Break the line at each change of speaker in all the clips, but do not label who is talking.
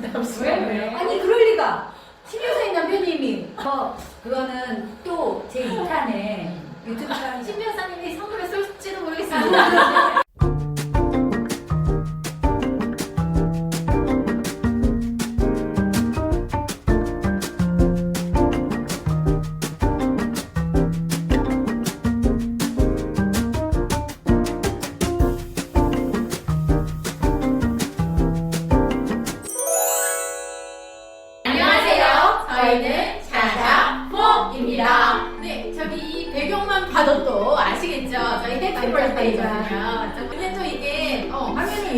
부담스러워요.
아니 그럴 리가. 신효사님 남편님이. 어 그거는 또 제 2탄에 유튜브 촬영.
신 변호사님이 선물을 쏠지도 모르겠습니다.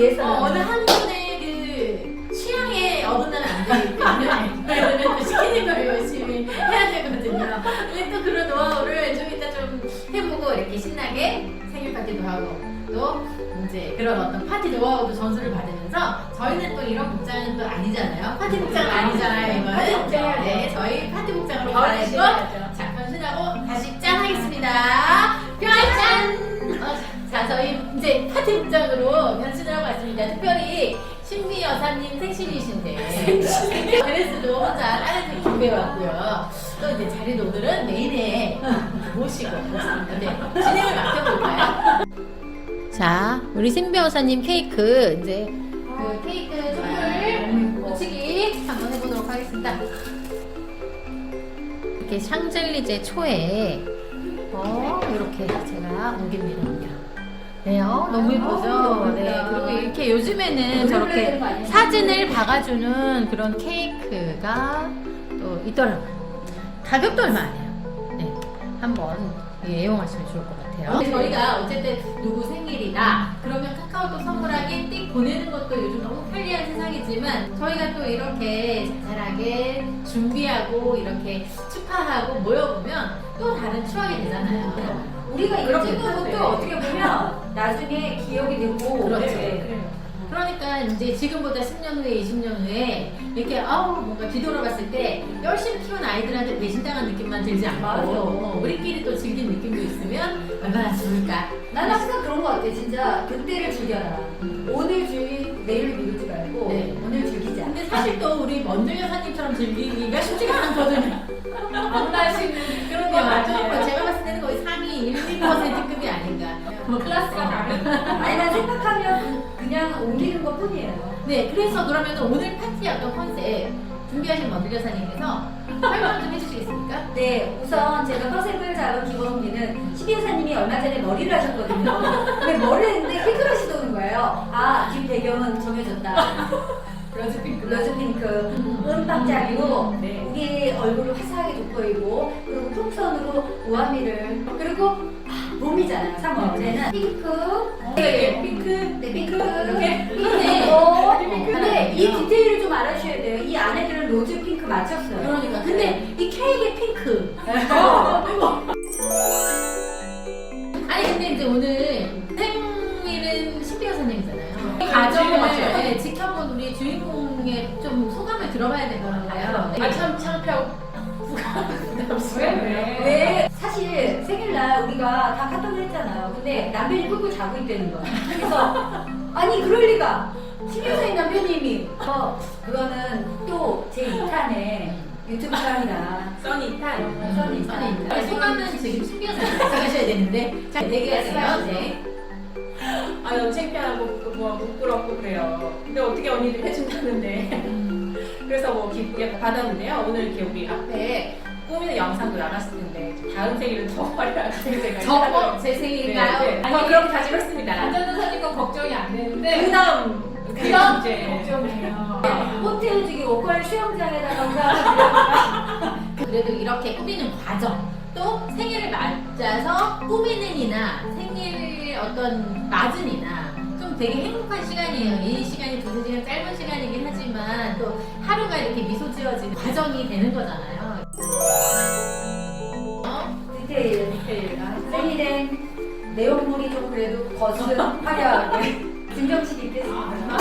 위해서.
어, 어느 한 분의 그 취향에 어긋나면 안 되기 때문에 시키는 걸 열심히 해야 되거든요. 근데 또 그런 노하우를 좀 이따 좀 해보고 이렇게 신나게 생일 파티도 하고 또 이제 그런 어떤 파티 노하우도 전수를 받으면서 저희는 또 이런 복장은 또 아니잖아요. 파티 복장은 아니 이제 파티 복장으로 변신을 하고 왔습니다. 특별히 신비 여사님 생신이신데 드레스도 혼자 다른 준비해 왔고요. 또 이제 자리도 오늘은 메인에 모시고 네, 진행을 맡겨볼까요? 자, 우리 신비 여사님 케이크 이제 그 케이크 선물 붙이기 한번 해보도록 하겠습니다. 이렇게 샹젤리제 초에 어 이렇게 제가 옮깁니다. 네, 어, 너무 예쁘죠? 네, 그리고 이렇게 요즘에는 저렇게 사진을 박아주는 그런 케이크가 또 있더라고요. 가격도 얼마 안 해요. 네, 한번 예, 애용하시면 좋을 것 같아요. 저희가 어쨌든 누구 생일이다 그러면 카카오톡 선물하기 띡 보내는 것도 요즘 너무 편리한 세상이지만 저희가 또 이렇게 자잘하게 준비하고 이렇게 축하하고 모여보면 또 다른 추억이 되잖아요.
우리가 이거
그렇게
찍은
네.
것도 어떻게 보면 나중에 기억이 되고.
그렇죠.
네.
그러니까 이제 지금보다 10년 후에 20년 후에 이렇게 아우 뭔가 뒤돌아봤을 때 열심히 키운 아이들한테 배신당한 느낌만 들지 않고. 어, 우리끼리 또 즐긴 느낌도 있으면 얼마나 좋을까
난 항상 그런 거 같아. 진짜 그때를 즐겨라. 오늘 즐기, 내일을 미루지 말고
네.
오늘 즐기자.
근데 사실 또 우리 먼저 여사님처럼 즐기기가 쉽지가 않거든요 네 그래서 그러면 오늘 파티 어떤 컨셉 준비하신 먼저 여사님께서 설명 좀 해주시겠습니까?
네, 우선 제가 컨셉을 잡은 기본기는 시비 여사님이 얼마 전에 머리를 하셨거든요. 근데 머리를 했는데 핑크러시 도는 거예요. 아, 뒷 배경은 정해졌다.
러즈 핑크
러즈 핑크, 은박자리로
네.
우리 얼굴을 화사하게 돋보이고 그리고 풍선으로 우아미를 그리고 아, 봄이잖아요. 3월 올해는 핑크,
네, 핑크
네, 핑크
이렇게?
핑크.
어,
근데 이 디테일을 좀 알아주셔야 돼요. 이 안에들은 로즈 핑크 맞췄어요.
그러니까 근데 이 케이크의 핑크 아니 근데 이제 오늘 생일은 신비 여사님이잖아요 가정을
맞아요.
네, 지켜본 우리 주인공의 좀 소감을 들어봐야 네.
아참 창피하고.
왜 사실 생일날 우리가 다 카톡을 했잖아요. 근데 남편이 꿀꿀 자고 있다는 거야. 그래서 아니 그럴 리가. 신효사님 남편님이 어 그거는 또 제 2탄에 유튜브 촬영이라
써니 탄
써니
아니, 아니, 소감은 지금 신비 여사님 말씀하셔야 되는데 자 얘기하세요 네.
아 너무 창피하고 뭐 부끄럽고 그래요. 근데 어떻게 언니들 해준다는데 그래서 뭐 기쁘게 받았는데요. 오늘 이렇게 우리 앞에 꾸미는 영상도 나갔을 텐데 다음 생일은 더 화려하게 제가
저거 제
네,
생일인가요?
네. 뭐 그렇게 다짐했습니다.
안전사님 건 걱정이 안 되는데
그 다음
그 다음
이제
걱정이에요.
호텔 저기 워커힐 수영장에다가 우리가
그래도 이렇게 꾸미는 과정 또 생일을 맞아서 꾸미는 이나 생일 어떤 맞은이나 좀 되게 행복한 시간이에요. 이 시간이 두세 시간 짧은 시간이긴 하지만 또 하루가 이렇게 미소 지어지는 과정이 되는 거잖아요. 어?
디테일. 생일엔 내용물이 좀 그래도 거슬 화려하게 증정식 있겠습니다.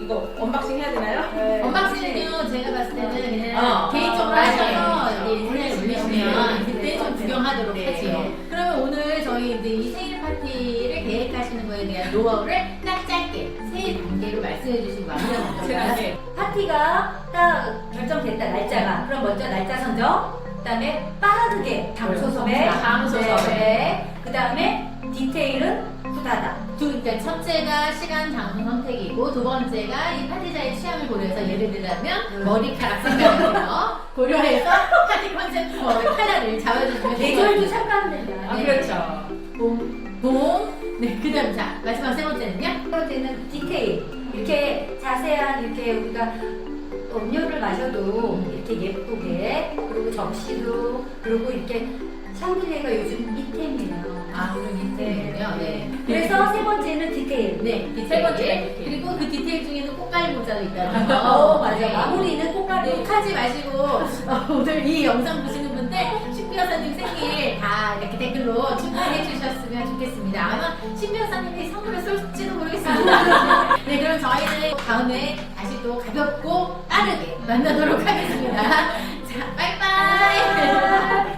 이거 언박싱 해야 되나요?
네.
언박싱은요 제가 봤을 때는 그냥
어.
개인적으로
어,
하셔서
맞아요.
여기 인터넷에 올리시면
네.
그때 좀 구경하도록
네.
하죠 그러면 오늘 저희 이제 이 생일 파티를 계획하시는 거에 대한 노하우를 딱 짧게 세 단계로 말씀해 주신 것
제가 이제
파티가 딱 결정됐다 날짜가 그럼 먼저 날짜 선정 그다음에 빠르게 장소 섭외
장소
네,
섭외.
네. 그다음에 후다다
두, 그러니까 첫째가 시간 장소 선택이고 두 번째가 이 파티자의 취향을 고려해서 예를 들자면
음.
머리카락 색깔을 고려해서 파티 컨셉 컬러를 잡아주시면
계절도 된다
아
네.
그렇죠.
봄, 봄. 네, 그 다음 자 마지막 세 번째는요.
첫 번째는 디테일 이렇게 자세한 이렇게 우리가 음료를 마셔도 이렇게 예쁘게 그리고 접시도 그리고 이렇게 샹들리에가 요즘 이템이에요
아, 그럼 디테일이요. 네.
그래서 세 번째는 디테일
네, 디테일.
세 번째가 디테일.
그리고 그 디테일 중에는 꽃갈 모자도 있다는 거.
어 맞아
네.
마무리는 꽃가루
하지 마시고 어, 오늘 이 영상 보시는 분들 신비 여사님 생일 다 이렇게 댓글로 축하해 주셨으면 좋겠습니다. 아마 신비 여사님이 선물을 쏠지도 모르겠습니다. 네, 그럼 저희는 다음에 다시 또 가볍고 빠르게 만나도록 하겠습니다. 자, 빠이빠이.